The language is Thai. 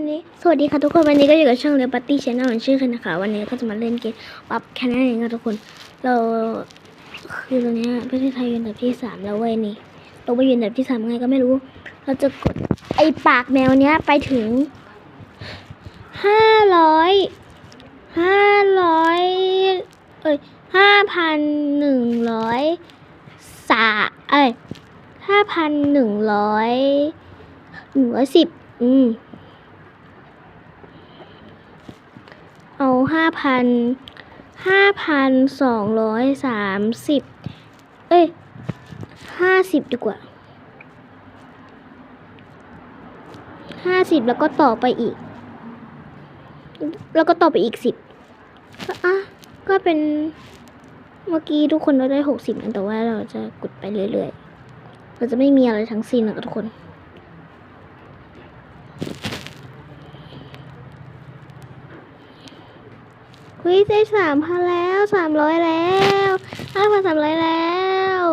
วันนี้สวัสดีค่ะทุกคนวันนี้ก็อยู่กับช่องเรปาร์ตี้ชแนลเหมือนชื่อกันนะคะวันนี้ก็จะมาเล่นเกมปรับแค่นั้นเองค่ะทุกคน เราคือตอนนี้ประเทศไทยอยู่อันดับที่สามแล้วเว้ยนี่เราไปอยู่อันดับที่สามไงก็ไม่รู้ เราจะกดไอปากแมวเนี้ยไปถึงห้าร้อยห้าร้อยเอ้ยห้าพันหนึ่งร้อยสาเอ้ยห้าพันหนึ่งร้อยหนึ่งร้อยสิบอืม เอา ห้าพันห้าพันสองร้อยสามสิบเอ้ยห้าสิบดีกว่าห้าสิบแล้วก็ต่อไปอีก แล้วก็ต่อไปอีกสิบก็อะก็เป็นเมื่อกี้ทุกคนเราได้หกสิบนแต่ว่าเราจะกดไปเรื่อยๆเราจะไม่มีอะไรทั้งสิ้นนะทุกคน วิเจสามพันแล้วสามร้อยแล้วห้าพันสามร้อยแล้ว